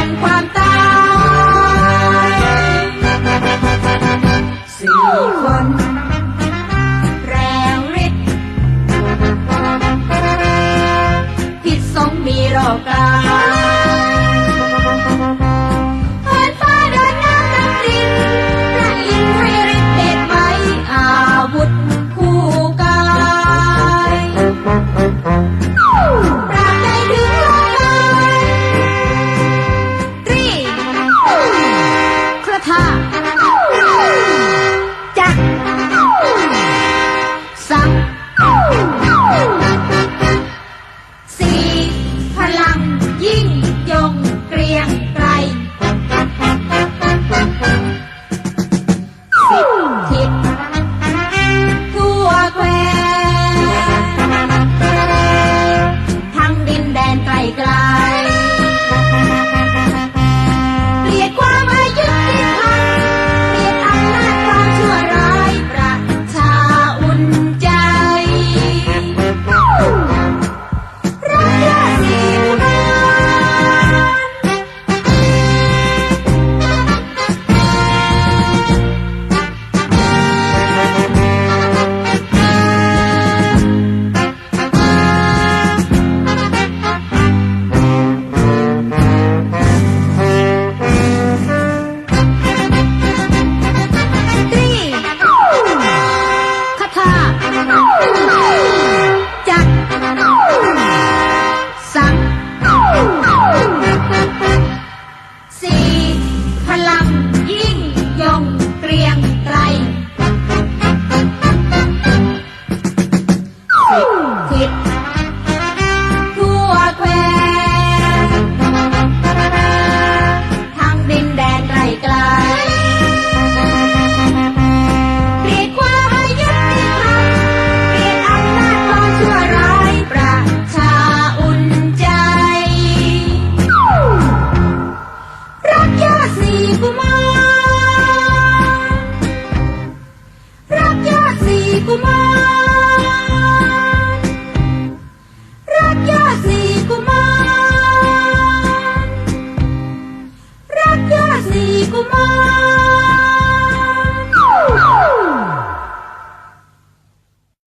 ันความตายสี่คนแรงฤทธิ์ผิดสงมีรอกา Sam.